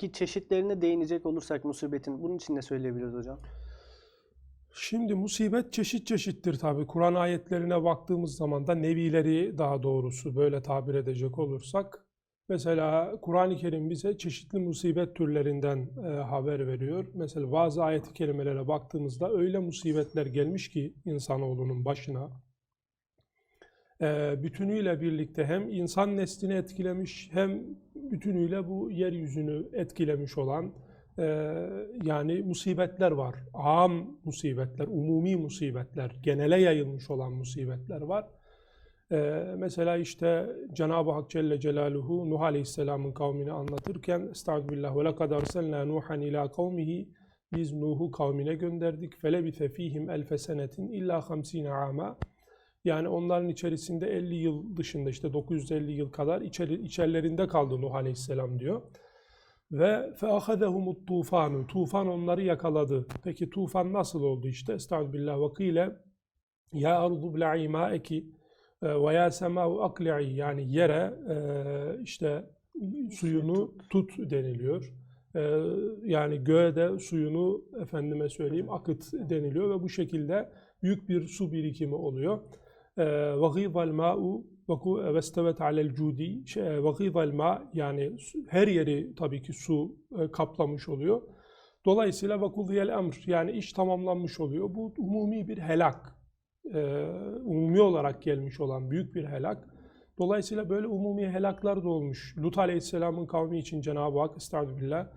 Peki çeşitlerine değinecek olursak musibetin bunun için ne söyleyebiliriz hocam? Şimdi musibet çeşit çeşittir tabi. Kur'an ayetlerine baktığımız zaman da nevileri daha doğrusu böyle tabir edecek olursak mesela Kur'an-ı Kerim bize çeşitli musibet türlerinden e, haber veriyor. Mesela bazı ayet-i kerimelere baktığımızda öyle musibetler gelmiş ki insanoğlunun başına bütünüyle birlikte hem insan neslini etkilemiş hem bütünüyle bu yeryüzünü etkilemiş olan e, yani musibetler var. Am musibetler, umumi musibetler, genele yayılmış olan musibetler var. E, mesela işte Cenab-ı Hak Celle Celaluhu Nuh Aleyhisselam'ın kavmini anlatırken Estağfirullah ve lekad arsalna Nuhan ila kavmihi biz Nuh'u kavmine gönderdik. Felebise fihim elfe senetin illa hamsine ama yani onların içerisinde 50 yıl dışında işte 950 yıl kadar içeri, içerilerinde kaldı Nuh Aleyhisselam diyor. Ve feahadehumut tufanu. Tufan onları yakaladı. Peki tufan nasıl oldu işte? Estağfirullah ve kıyle ya ardu bla'i ma'eki ve ya sema'u akli'i yani yere e, işte suyunu tut deniliyor. E, yani göğe de suyunu efendime söyleyeyim akıt deniliyor ve bu şekilde büyük bir su birikimi oluyor. وَغِيظَ الْمَاءُ وَاسْتَوَتْ عَلَى الْجُودِ وَغِيظَ الْمَاء yani her yeri tabii ki su e, kaplamış oluyor. Dolayısıyla وَقُضِيَ الْاَمْرِ yani iş tamamlanmış oluyor. Bu umumi bir helak. E, umumi olarak gelmiş olan büyük bir helak. Dolayısıyla böyle umumi helaklar da olmuş. Lut Aleyhisselam'ın kavmi için Cenab-ı Hak estağfirullah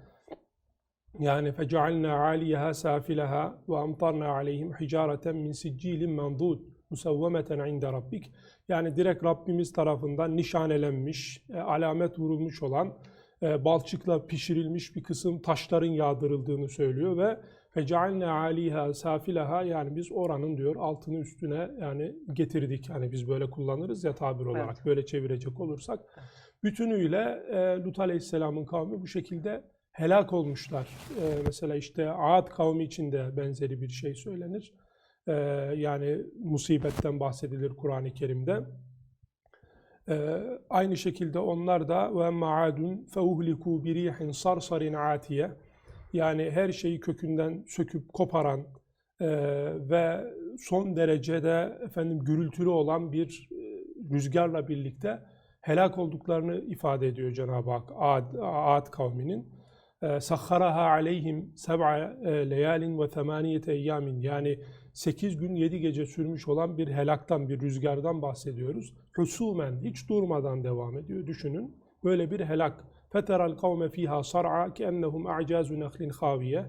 yani فَجَعَلْنَا عَالِيَهَا سَافِلَهَا وَاَمْطَرْنَا عَلَيْهِمْ حِجَارَةً مِنْ سِجِّيلٍ مَنْضُودٍ musavvemeten inde rabbik. Yani direkt Rabbimiz tarafından nişanelenmiş, e, alamet vurulmuş olan e, balçıkla pişirilmiş bir kısım taşların yağdırıldığını söylüyor ve fecealne aliha safilaha yani biz oranın diyor altını üstüne yani getirdik. Yani biz böyle kullanırız ya tabir olarak Evet. böyle çevirecek olursak. Bütünüyle e, Lut Aleyhisselam'ın kavmi bu şekilde helak olmuşlar. E, mesela işte Ad kavmi için de benzeri bir şey söylenir. Ee, yani musibetten bahsedilir Kur'an-ı Kerim'de. Ee, aynı şekilde onlar da ve ma'adun feuhliku bi rihin sarsarin atiye yani her şeyi kökünden söküp koparan e, ve son derecede efendim gürültülü olan bir rüzgarla birlikte helak olduklarını ifade ediyor Cenab-ı Hak Ad, Ad kavminin. Sahharaha aleyhim seb'a leyalin ve themaniyete eyyamin yani 8 gün 7 gece sürmüş olan bir helaktan, bir rüzgardan bahsediyoruz. Husumen, hiç durmadan devam ediyor. Düşünün, böyle bir helak. فَتَرَى الْقَوْمَ ف۪يهَا صَرْعَا كَأَنَّهُمْ اَعْجَازُ نَخْلٍ خَاوِيَةٍ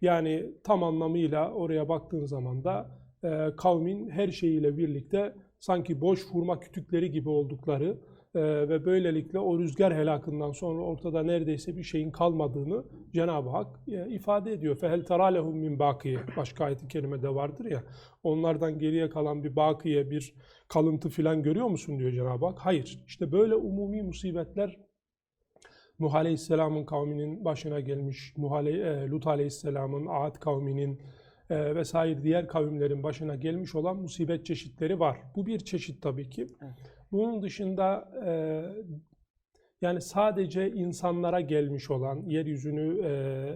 Yani tam anlamıyla oraya baktığın zaman da e, kavmin her şeyiyle birlikte sanki boş hurma kütükleri gibi oldukları ee, ve böylelikle o rüzgar helakından sonra ortada neredeyse bir şeyin kalmadığını Cenab-ı Hak e, ifade ediyor. Fehel teralehum min bakiye. Başka ayet-i kerimede vardır ya. Onlardan geriye kalan bir bakiye, bir kalıntı filan görüyor musun diyor Cenab-ı Hak. Hayır. İşte böyle umumi musibetler Nuh Aleyhisselam'ın kavminin başına gelmiş, Nuh Aley e, Lut Aleyhisselam'ın, Ad kavminin, e, vesaire diğer kavimlerin başına gelmiş olan musibet çeşitleri var. Bu bir çeşit tabii ki. Evet. Bunun dışında e, yani sadece insanlara gelmiş olan, yeryüzünü e,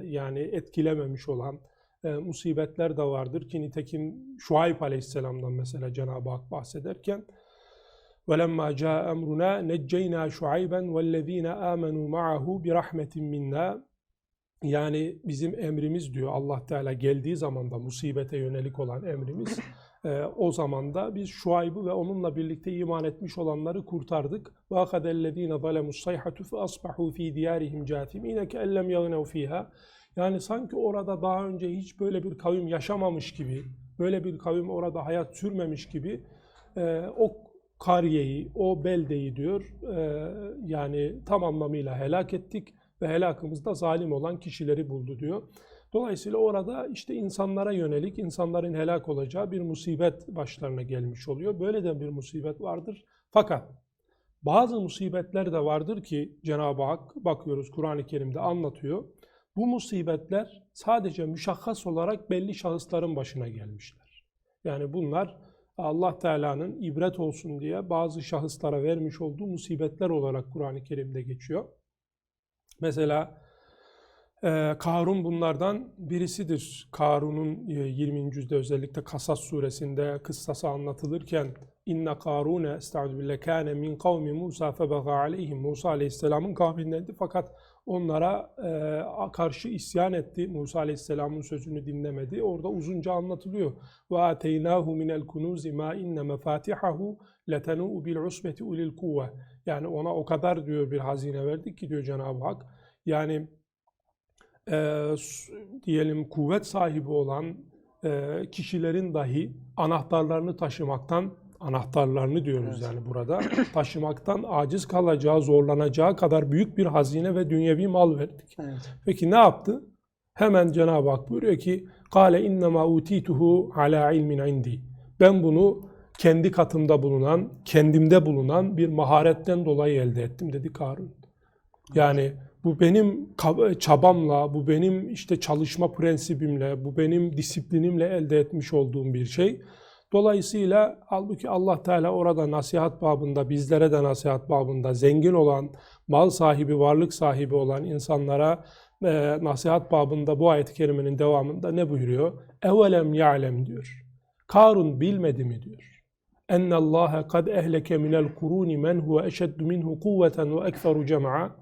yani etkilememiş olan e, musibetler de vardır ki nitekim Şuayb Aleyhisselam'dan mesela Cenab-ı Hak bahsederken وَلَمَّا جَاءَ أَمْرُنَا نَجَّيْنَا شُعَيْبًا وَالَّذ۪ينَ آمَنُوا مَعَهُ بِرَحْمَةٍ مِنَّا Yani bizim emrimiz diyor Allah Teala geldiği zaman da musibete yönelik olan emrimiz e, o zaman da biz Şuayb'ı ve onunla birlikte iman etmiş olanları kurtardık. وَاَخَذَ الَّذ۪ينَ ظَلَمُوا الصَّيْحَةُ فَأَصْبَحُوا ف۪ي دِيَارِهِمْ جَاثِم۪ينَ كَاَلَّمْ يَغْنَوْ ف۪يهَا Yani sanki orada daha önce hiç böyle bir kavim yaşamamış gibi, böyle bir kavim orada hayat sürmemiş gibi e, o kariyeyi, o beldeyi diyor e, yani tam anlamıyla helak ettik ve helakımızda zalim olan kişileri buldu diyor. Dolayısıyla orada işte insanlara yönelik, insanların helak olacağı bir musibet başlarına gelmiş oluyor. Böyle de bir musibet vardır. Fakat bazı musibetler de vardır ki Cenab-ı Hak bakıyoruz Kur'an-ı Kerim'de anlatıyor. Bu musibetler sadece müşahhas olarak belli şahısların başına gelmişler. Yani bunlar Allah Teala'nın ibret olsun diye bazı şahıslara vermiş olduğu musibetler olarak Kur'an-ı Kerim'de geçiyor. Mesela Ee, Karun bunlardan birisidir. Karun'un e, 20. yüzde özellikle Kasas suresinde kıssası anlatılırken inne Karune estaizu billah kâne min kavmi Musa febaga aleyhim Musa aleyhisselamın kavmindendi fakat onlara e, karşı isyan etti. Musa aleyhisselamın sözünü dinlemedi. Orada uzunca anlatılıyor. Minel kunuzi ma inne mefatihahu letenu'u bil usbeti ulil kuvve. Yani ona o kadar diyor bir hazine verdik ki diyor Cenab-ı Hak. Yani e, diyelim kuvvet sahibi olan e, kişilerin dahi anahtarlarını taşımaktan anahtarlarını diyoruz Evet. yani burada taşımaktan aciz kalacağı, zorlanacağı kadar büyük bir hazine ve dünyevi mal verdik. Evet. Peki ne yaptı? Hemen Cenab-ı Hak buyuruyor ki Kale innema utituhu ala ilmin indi. Ben bunu kendi katımda bulunan, kendimde bulunan bir maharetten dolayı elde ettim dedi Karun. Yani bu benim çabamla, bu benim işte çalışma prensibimle, bu benim disiplinimle elde etmiş olduğum bir şey. Dolayısıyla halbuki Allah Teala orada nasihat babında, bizlere de nasihat babında zengin olan, mal sahibi, varlık sahibi olan insanlara e, nasihat babında bu ayet-i kerimenin devamında ne buyuruyor? Evelem ya'lem diyor. Karun bilmedi mi diyor. Enne Allah kad ehleke minel kuruni men huve eşeddu minhu kuvveten ve ekferu cem'a.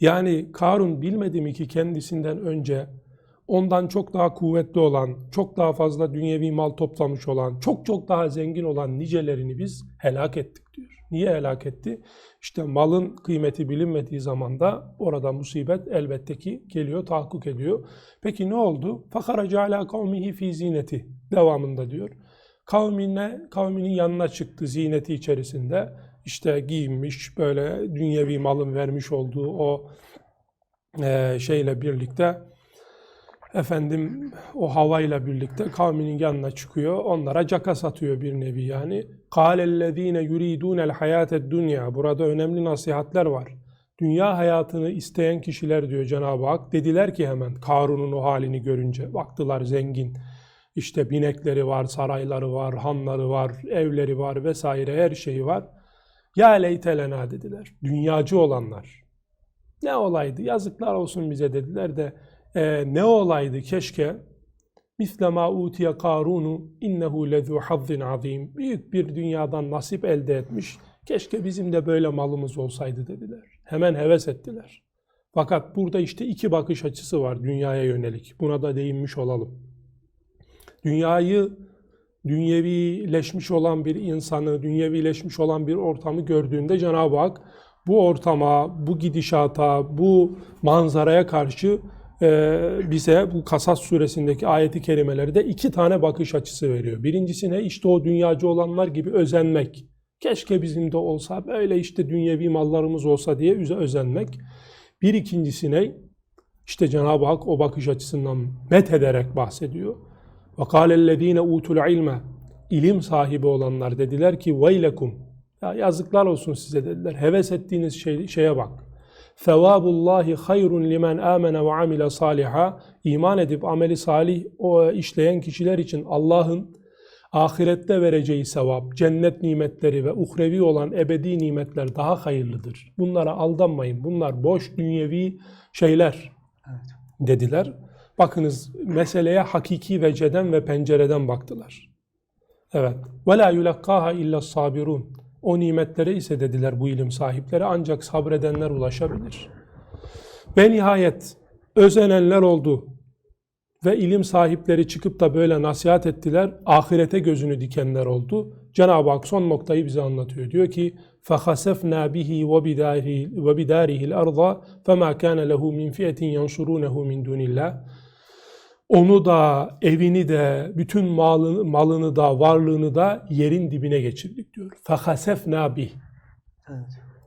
Yani Karun bilmedi mi ki kendisinden önce ondan çok daha kuvvetli olan, çok daha fazla dünyevi mal toplamış olan, çok çok daha zengin olan nicelerini biz helak ettik diyor. Niye helak etti? İşte malın kıymeti bilinmediği zaman da orada musibet elbette ki geliyor, tahakkuk ediyor. Peki ne oldu? Fakaraca ala kavmihi fi zineti devamında diyor. Kavmine, kavminin yanına çıktı zineti içerisinde. İşte giyinmiş, böyle dünyevi malın vermiş olduğu o şeyle birlikte efendim o havayla birlikte kavminin yanına çıkıyor. Onlara caka satıyor bir nevi yani. قَالَ yuridun الْحَيَاةَ الدُّنْيَا Burada önemli nasihatler var. Dünya hayatını isteyen kişiler diyor Cenab-ı Hak. Dediler ki hemen Karun'un o halini görünce. Baktılar zengin. İşte binekleri var, sarayları var, hanları var, evleri var vesaire her şeyi var. Ya leytelena dediler. Dünyacı olanlar. Ne olaydı? Yazıklar olsun bize dediler de e, ne olaydı keşke misle ma utiye karunu innehu lezu hazzin azim. Büyük bir dünyadan nasip elde etmiş. Keşke bizim de böyle malımız olsaydı dediler. Hemen heves ettiler. Fakat burada işte iki bakış açısı var dünyaya yönelik. Buna da değinmiş olalım. Dünyayı dünyevileşmiş olan bir insanı, dünyevileşmiş olan bir ortamı gördüğünde Cenab-ı Hak bu ortama, bu gidişata, bu manzaraya karşı bize bu Kasas suresindeki ayeti kerimelerde iki tane bakış açısı veriyor. Birincisi ne? İşte o dünyacı olanlar gibi özenmek. Keşke bizim de olsa, böyle işte dünyevi mallarımız olsa diye üze- özenmek. Bir ikincisi ne? İşte Cenab-ı Hak o bakış açısından met ederek bahsediyor. وَقَالَ الَّذ۪ينَ اُوتُوا الْعِلْمَ İlim sahibi olanlar dediler ki وَيْلَكُمْ Ya yazıklar olsun size dediler. Heves ettiğiniz şey, şeye bak. Fevabullahi hayrun limen amene ve amile saliha. İman edip ameli salih o işleyen kişiler için Allah'ın ahirette vereceği sevap, cennet nimetleri ve uhrevi olan ebedi nimetler daha hayırlıdır. Bunlara aldanmayın. Bunlar boş dünyevi şeyler dediler. Bakınız meseleye hakiki veceden ve pencereden baktılar. Evet. Ve la yulakkaha illa sabirun. O nimetlere ise dediler bu ilim sahipleri ancak sabredenler ulaşabilir. Ve nihayet özenenler oldu. Ve ilim sahipleri çıkıp da böyle nasihat ettiler. Ahirete gözünü dikenler oldu. Cenab-ı Hak son noktayı bize anlatıyor. Diyor ki فَخَسَفْنَا بِهِ وَبِدَارِهِ الْأَرْضَ فَمَا كَانَ لَهُ مِنْ فِيَةٍ يَنْصُرُونَهُ مِنْ دُونِ اللّٰهِ onu da, evini de, bütün malını, malını da, varlığını da yerin dibine geçirdik diyor. Fakasef nabi.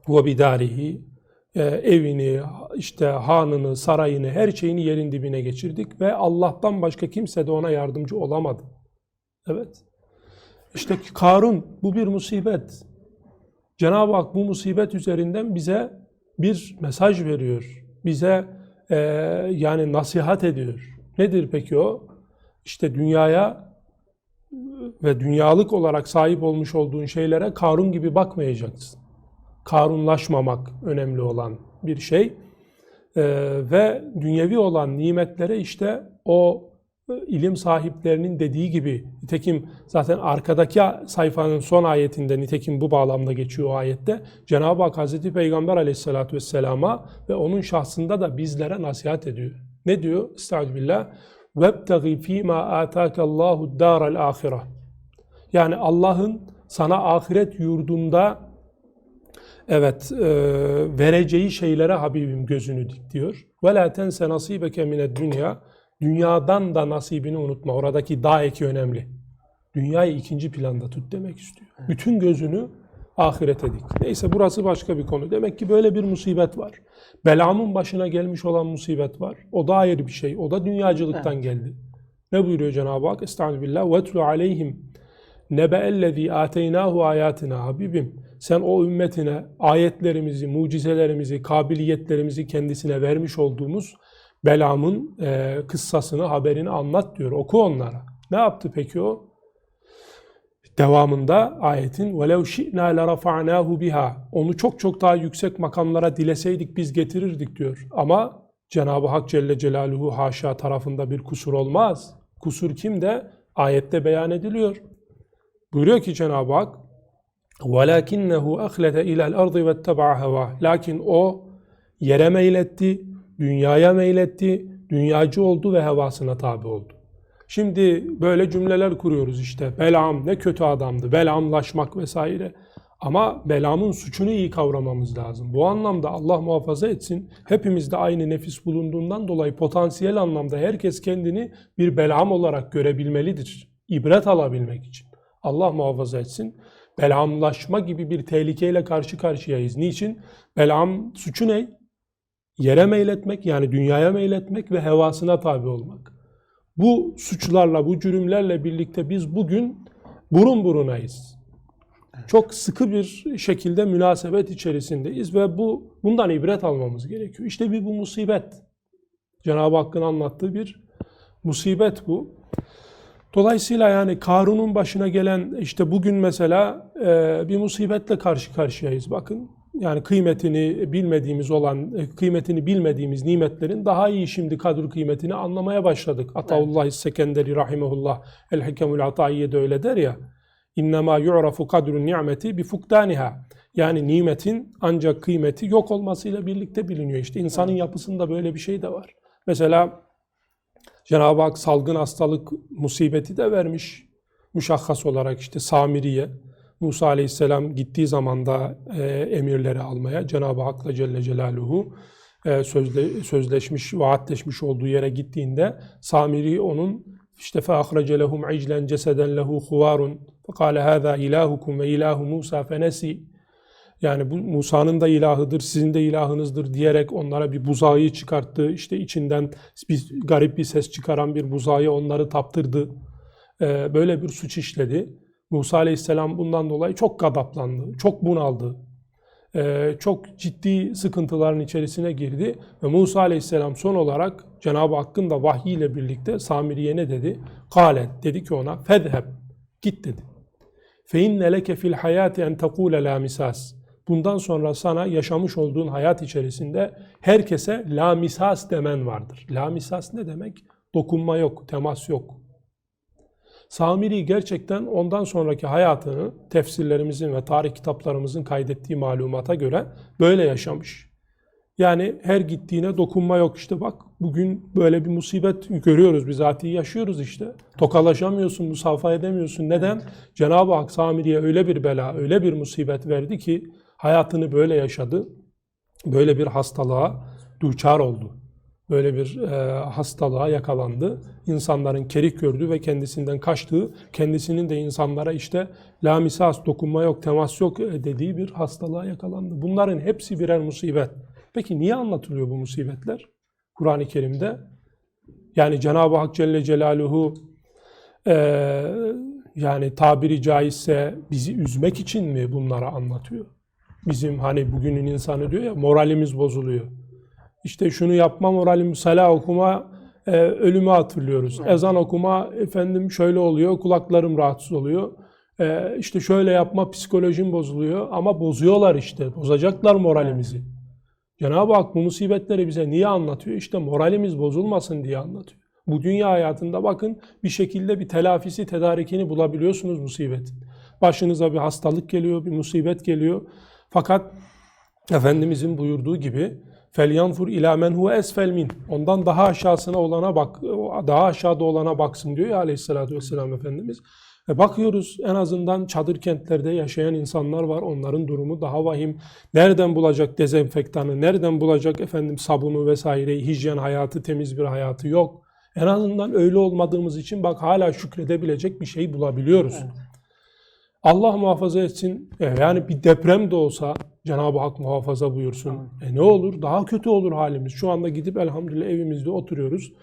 Ve bidarihi. E, evini, işte hanını, sarayını, her şeyini yerin dibine geçirdik ve Allah'tan başka kimse de ona yardımcı olamadı. Evet. İşte Karun bu bir musibet. Cenab-ı Hak bu musibet üzerinden bize bir mesaj veriyor. Bize e, yani nasihat ediyor. Nedir peki o? İşte dünyaya ve dünyalık olarak sahip olmuş olduğun şeylere Karun gibi bakmayacaksın. Karunlaşmamak önemli olan bir şey. Ee, ve dünyevi olan nimetlere işte o e, ilim sahiplerinin dediği gibi nitekim zaten arkadaki sayfanın son ayetinde nitekim bu bağlamda geçiyor o ayette Cenab-ı Hak Hazreti Peygamber aleyhissalatü vesselama ve onun şahsında da bizlere nasihat ediyor. Ne diyor? Estağfirullah. وَابْتَغِ ف۪ي مَا آتَاكَ اللّٰهُ الدَّارَ الْآخِرَةِ Yani Allah'ın sana ahiret yurdunda evet e, vereceği şeylere Habibim gözünü dik diyor. وَلَا تَنْسَ نَصِيبَكَ مِنَ dünya Dünyadan da nasibini unutma. Oradaki daha eki önemli. Dünyayı ikinci planda tut demek istiyor. Bütün gözünü ahirete dik. Neyse burası başka bir konu. Demek ki böyle bir musibet var. Belamın başına gelmiş olan musibet var. O da ayrı bir şey. O da dünyacılıktan geldi. Ne buyuruyor Cenab-ı Hak? Estağfirullah. وَاتْلُ عَلَيْهِمْ نَبَأَ ayatina ayatina Habibim sen o ümmetine ayetlerimizi, mucizelerimizi, kabiliyetlerimizi kendisine vermiş olduğumuz Belam'ın e, kıssasını, haberini anlat diyor. Oku onlara. Ne yaptı peki o? Devamında ayetin وَلَوْ شِئْنَا لَرَفَعْنَاهُ biha. Onu çok çok daha yüksek makamlara dileseydik biz getirirdik diyor. Ama Cenab-ı Hak Celle Celaluhu haşa tarafında bir kusur olmaz. Kusur kimde? Ayette beyan ediliyor. Buyuruyor ki Cenab-ı Hak وَلَكِنَّهُ أَخْلَدَ اِلَى الْأَرْضِ وَاتَّبَعَ هَوَى Lakin o yere meyletti, dünyaya meyletti, dünyacı oldu ve hevasına tabi oldu. Şimdi böyle cümleler kuruyoruz işte. Belam ne kötü adamdı, belamlaşmak vesaire. Ama belamın suçunu iyi kavramamız lazım. Bu anlamda Allah muhafaza etsin. Hepimizde aynı nefis bulunduğundan dolayı potansiyel anlamda herkes kendini bir belam olarak görebilmelidir. İbret alabilmek için. Allah muhafaza etsin. Belamlaşma gibi bir tehlikeyle karşı karşıyayız. Niçin? Belam suçu ne? Yere meyletmek yani dünyaya meyletmek ve hevasına tabi olmak. Bu suçlarla, bu cürümlerle birlikte biz bugün burun burunayız. Çok sıkı bir şekilde münasebet içerisindeyiz ve bu bundan ibret almamız gerekiyor. İşte bir bu musibet. Cenab-ı Hakk'ın anlattığı bir musibet bu. Dolayısıyla yani Karun'un başına gelen işte bugün mesela e, bir musibetle karşı karşıyayız. Bakın yani kıymetini bilmediğimiz olan, e, kıymetini bilmediğimiz nimetlerin daha iyi şimdi kadr kıymetini anlamaya başladık. Ataullah Sekenderi rahimehullah el hikemul ataiye de öyle der ya. İnnemâ yu'rafu kadrun ni'meti bi fuktaniha. Yani nimetin ancak kıymeti yok olmasıyla birlikte biliniyor. İşte insanın yapısında böyle bir şey de var. Mesela Cenab-ı Hak salgın hastalık musibeti de vermiş. Müşahhas olarak işte Samiriye. Musa Aleyhisselam gittiği zaman da e, emirleri almaya Cenab-ı Hak'la Celle Celaluhu e, sözle, sözleşmiş, vaatleşmiş olduğu yere gittiğinde Samiri onun işte فَاَخْرَجَ لَهُمْ عِجْلًا جَسَدًا لَهُ خُوَارٌ فَقَالَ هَذَا اِلَٰهُكُمْ وَاِلَٰهُ مُوسَى فَنَسِي Yani bu Musa'nın da ilahıdır, sizin de ilahınızdır diyerek onlara bir buzağı çıkarttı. İşte içinden bir garip bir ses çıkaran bir buzağı onları taptırdı. Ee, böyle bir suç işledi. Musa Aleyhisselam bundan dolayı çok gadaplandı, çok bunaldı. Ee, çok ciddi sıkıntıların içerisine girdi. Ve Musa Aleyhisselam son olarak Cenab-ı Hakk'ın da vahyi ile birlikte Samiri'ye ne dedi? Kale dedi ki ona fedheb git dedi. Fe inne leke fil hayati en tekule la misas. Bundan sonra sana yaşamış olduğun hayat içerisinde herkese la misas demen vardır. La misas ne demek? Dokunma yok, temas yok. Samiri gerçekten ondan sonraki hayatını tefsirlerimizin ve tarih kitaplarımızın kaydettiği malumata göre böyle yaşamış. Yani her gittiğine dokunma yok işte bak bugün böyle bir musibet görüyoruz bizatihi yaşıyoruz işte. Tokalaşamıyorsun, musafa edemiyorsun. Neden? Cenab-ı Hak Samiri'ye öyle bir bela, öyle bir musibet verdi ki hayatını böyle yaşadı. Böyle bir hastalığa duçar oldu böyle bir e, hastalığa yakalandı. İnsanların kerik gördü ve kendisinden kaçtığı, kendisinin de insanlara işte la misas, dokunma yok, temas yok dediği bir hastalığa yakalandı. Bunların hepsi birer musibet. Peki niye anlatılıyor bu musibetler Kur'an-ı Kerim'de? Yani Cenab-ı Hak Celle Celaluhu e, yani tabiri caizse bizi üzmek için mi bunları anlatıyor? Bizim hani bugünün insanı diyor ya moralimiz bozuluyor. İşte şunu yapma moralim, sala okuma, e, ölümü hatırlıyoruz. Evet. Ezan okuma, efendim şöyle oluyor, kulaklarım rahatsız oluyor. E, işte şöyle yapma, psikolojim bozuluyor. Ama bozuyorlar işte, bozacaklar moralimizi. Cenab-ı Hak bu musibetleri bize niye anlatıyor? İşte moralimiz bozulmasın diye anlatıyor. Bu dünya hayatında bakın bir şekilde bir telafisi, tedarikini bulabiliyorsunuz musibetin. Başınıza bir hastalık geliyor, bir musibet geliyor. Fakat Efendimizin buyurduğu gibi felyanfur ila men huve esfel min. Ondan daha aşağısına olana bak, daha aşağıda olana baksın diyor ya aleyhissalatü vesselam Efendimiz. E bakıyoruz en azından çadır kentlerde yaşayan insanlar var. Onların durumu daha vahim. Nereden bulacak dezenfektanı, nereden bulacak efendim sabunu vesaireyi, hijyen hayatı, temiz bir hayatı yok. En azından öyle olmadığımız için bak hala şükredebilecek bir şey bulabiliyoruz. Evet. Allah muhafaza etsin. E, Yani bir deprem de olsa Cenab-ı Hak muhafaza buyursun. E ne olur? Daha kötü olur halimiz. Şu anda gidip elhamdülillah evimizde oturuyoruz.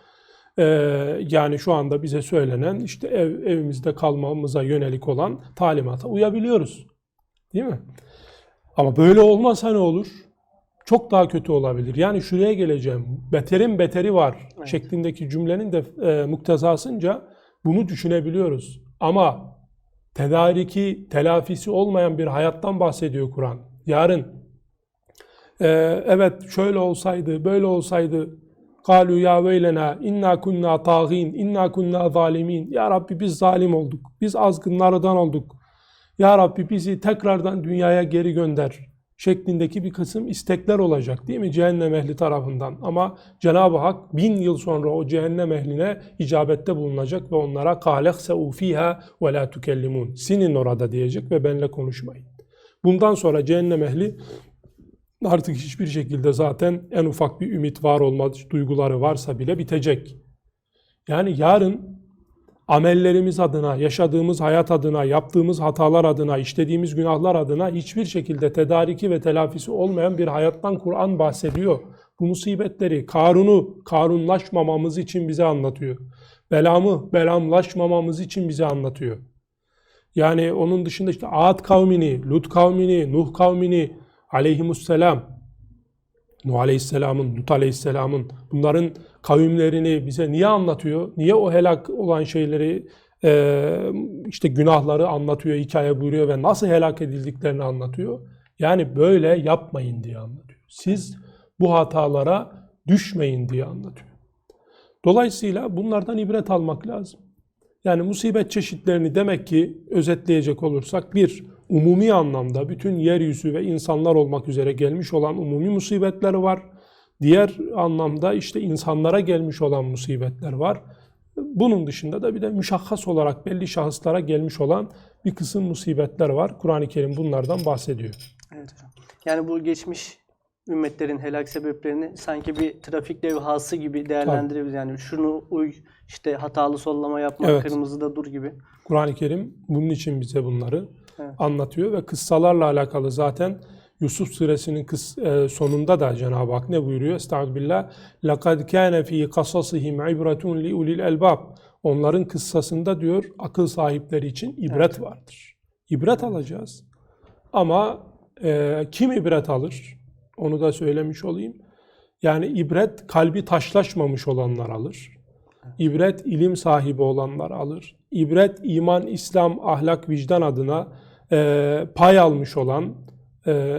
E, yani şu anda bize söylenen işte ev, evimizde kalmamıza yönelik olan talimata uyabiliyoruz. Değil mi? Ama böyle olmazsa ne olur? Çok daha kötü olabilir. Yani şuraya geleceğim. Beterin beteri var Evet. şeklindeki cümlenin de e, muktezasınca bunu düşünebiliyoruz. Ama tedariki, telafisi olmayan bir hayattan bahsediyor Kur'an. Yarın e, evet şöyle olsaydı, böyle olsaydı kalu ya veylena inna kunna tağin, inna kunna zalimin. Ya Rabbi biz zalim olduk. Biz azgınlardan olduk. Ya Rabbi bizi tekrardan dünyaya geri gönder şeklindeki bir kısım istekler olacak değil mi cehennem ehli tarafından. Ama Cenab-ı Hak bin yıl sonra o cehennem ehline icabette bulunacak ve onlara kâlehse'û fîhâ ve lâ tükellimûn. Sinin orada diyecek ve benimle konuşmayın. Bundan sonra cehennem ehli artık hiçbir şekilde zaten en ufak bir ümit var olma duyguları varsa bile bitecek. Yani yarın amellerimiz adına, yaşadığımız hayat adına, yaptığımız hatalar adına, işlediğimiz günahlar adına hiçbir şekilde tedariki ve telafisi olmayan bir hayattan Kur'an bahsediyor. Bu musibetleri, Karun'u Karunlaşmamamız için bize anlatıyor. Belamı belamlaşmamamız için bize anlatıyor. Yani onun dışında işte Ad kavmini, Lut kavmini, Nuh kavmini aleyhimusselam, Nuh Aleyhisselam'ın, Lut Aleyhisselam'ın bunların kavimlerini bize niye anlatıyor? Niye o helak olan şeyleri e, işte günahları anlatıyor, hikaye buyuruyor ve nasıl helak edildiklerini anlatıyor? Yani böyle yapmayın diye anlatıyor. Siz bu hatalara düşmeyin diye anlatıyor. Dolayısıyla bunlardan ibret almak lazım. Yani musibet çeşitlerini demek ki özetleyecek olursak bir, umumi anlamda bütün yeryüzü ve insanlar olmak üzere gelmiş olan umumi musibetler var. Diğer anlamda işte insanlara gelmiş olan musibetler var. Bunun dışında da bir de müşahhas olarak belli şahıslara gelmiş olan bir kısım musibetler var. Kur'an-ı Kerim bunlardan bahsediyor. Evet hocam. Yani bu geçmiş ümmetlerin helak sebeplerini sanki bir trafik levhası gibi değerlendirebiliriz. Yani şunu uy, işte hatalı sollama yapma, Evet. kırmızıda dur gibi. Kur'an-ı Kerim bunun için bize bunları Evet. anlatıyor ve kıssalarla alakalı zaten Yusuf suresinin kıs, e, sonunda da Cenab-ı Hak ne buyuruyor? Estağfirullah. لَقَدْ كَانَ ف۪ي قَصَصِهِمْ عِبْرَةٌ لِعُلِي الْاَلْبَابِ Onların kıssasında diyor akıl sahipleri için ibret vardır. İbret alacağız. Ama e, kim ibret alır? Onu da söylemiş olayım. Yani ibret kalbi taşlaşmamış olanlar alır. İbret ilim sahibi olanlar alır. İbret iman, İslam, ahlak, vicdan adına e, pay almış olan e,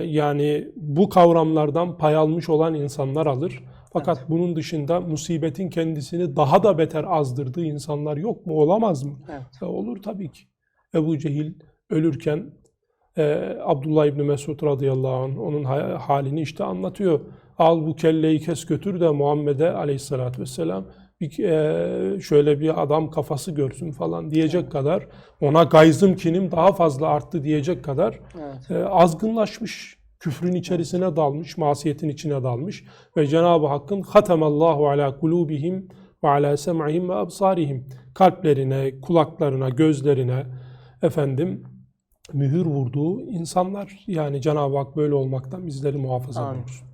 yani bu kavramlardan pay almış olan insanlar alır. Fakat bunun dışında musibetin kendisini daha da beter azdırdığı insanlar yok mu? Olamaz mı? Evet. E, olur tabii ki. Ebu Cehil ölürken e, Abdullah İbni Mesud radıyallahu anh onun ha- halini işte anlatıyor. Al bu kelleyi kes götür de Muhammed'e aleyhissalatü vesselam bir, e, şöyle bir adam kafası görsün falan diyecek kadar ona gayzım kinim daha fazla arttı diyecek kadar Evet. e, azgınlaşmış, küfrün içerisine dalmış, masiyetin içine dalmış ve Cenab-ı Hakk'ın hatemallahu ala kulubihim ve ala sem'ihim ve absarihim kalplerine, kulaklarına, gözlerine efendim mühür vurduğu insanlar yani Cenab-ı Hak böyle olmaktan bizleri muhafaza buyursun.